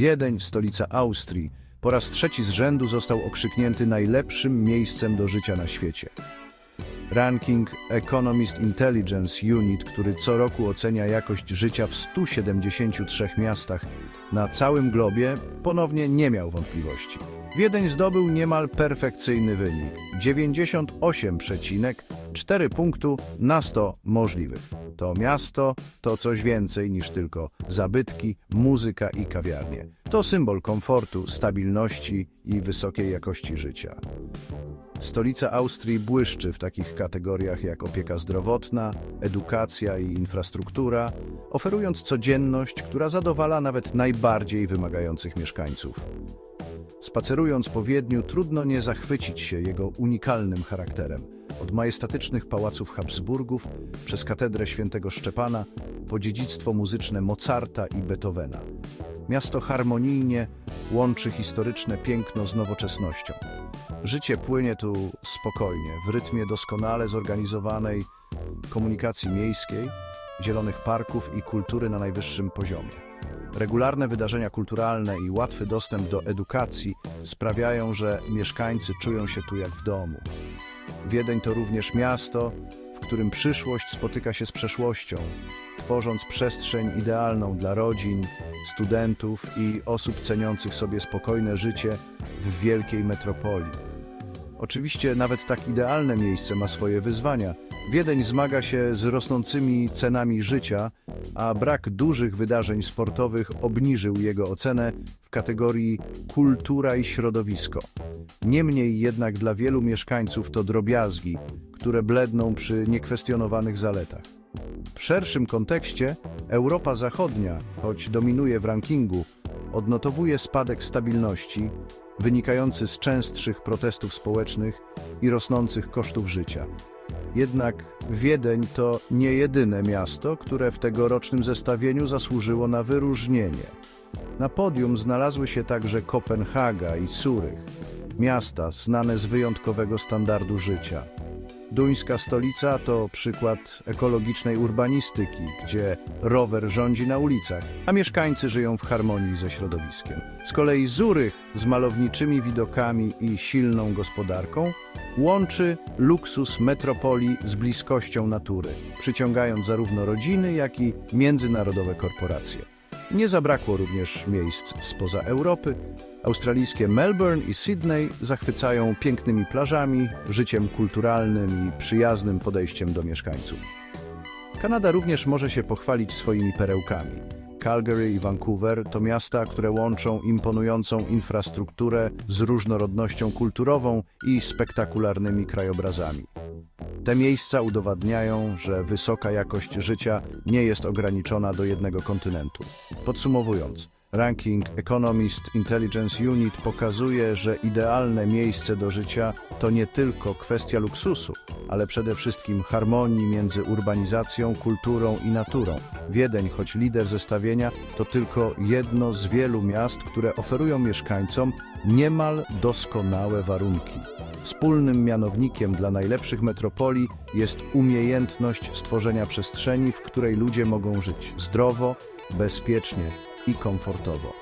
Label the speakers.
Speaker 1: Wiedeń, stolica Austrii, po raz trzeci z rzędu został okrzyknięty najlepszym miejscem do życia na świecie. Ranking Economist Intelligence Unit, który co roku ocenia jakość życia w 173 miastach na całym globie, ponownie nie miał wątpliwości. Wiedeń zdobył niemal perfekcyjny wynik 98,4 punktu na 100 możliwych. To miasto to coś więcej niż tylko zabytki, muzyka i kawiarnie. To symbol komfortu, stabilności i wysokiej jakości życia. Stolica Austrii błyszczy w takich kategoriach jak opieka zdrowotna, edukacja i infrastruktura, oferując codzienność, która zadowala nawet najbardziej wymagających mieszkańców. Spacerując po Wiedniu, trudno nie zachwycić się jego unikalnym charakterem. Od majestatycznych pałaców Habsburgów, przez katedrę świętego Szczepana, po dziedzictwo muzyczne Mozarta i Beethovena. Miasto harmonijnie łączy historyczne piękno z nowoczesnością. Życie płynie tu spokojnie, w rytmie doskonale zorganizowanej komunikacji miejskiej, zielonych parków i kultury na najwyższym poziomie. Regularne wydarzenia kulturalne i łatwy dostęp do edukacji sprawiają, że mieszkańcy czują się tu jak w domu. Wiedeń to również miasto, w którym przyszłość spotyka się z przeszłością, tworząc przestrzeń idealną dla rodzin, studentów i osób ceniących sobie spokojne życie w wielkiej metropolii. Oczywiście nawet tak idealne miejsce ma swoje wyzwania. Wiedeń zmaga się z rosnącymi cenami życia, a brak dużych wydarzeń sportowych obniżył jego ocenę w kategorii kultura i środowisko. Niemniej jednak dla wielu mieszkańców to drobiazgi, które bledną przy niekwestionowanych zaletach. W szerszym kontekście Europa Zachodnia, choć dominuje w rankingu, odnotowuje spadek stabilności wynikający z częstszych protestów społecznych i rosnących kosztów życia. Jednak Wiedeń to nie jedyne miasto, które w tegorocznym zestawieniu zasłużyło na wyróżnienie. Na podium znalazły się także Kopenhaga i Surych, miasta znane z wyjątkowego standardu życia. Duńska stolica to przykład ekologicznej urbanistyki, gdzie rower rządzi na ulicach, a mieszkańcy żyją w harmonii ze środowiskiem. Z kolei Zurych z malowniczymi widokami i silną gospodarką łączy luksus metropolii z bliskością natury, przyciągając zarówno rodziny, jak i międzynarodowe korporacje. Nie zabrakło również miejsc spoza Europy. Australijskie Melbourne i Sydney zachwycają pięknymi plażami, życiem kulturalnym i przyjaznym podejściem do mieszkańców. Kanada również może się pochwalić swoimi perełkami. Calgary i Vancouver to miasta, które łączą imponującą infrastrukturę z różnorodnością kulturową i spektakularnymi krajobrazami. Te miejsca udowadniają, że wysoka jakość życia nie jest ograniczona do jednego kontynentu. Podsumowując, ranking Economist Intelligence Unit pokazuje, że idealne miejsce do życia to nie tylko kwestia luksusu, ale przede wszystkim harmonii między urbanizacją, kulturą i naturą. Wiedeń, choć lider zestawienia, to tylko jedno z wielu miast, które oferują mieszkańcom niemal doskonałe warunki. Wspólnym mianownikiem dla najlepszych metropolii jest umiejętność stworzenia przestrzeni, w której ludzie mogą żyć zdrowo, bezpiecznie i komfortowo.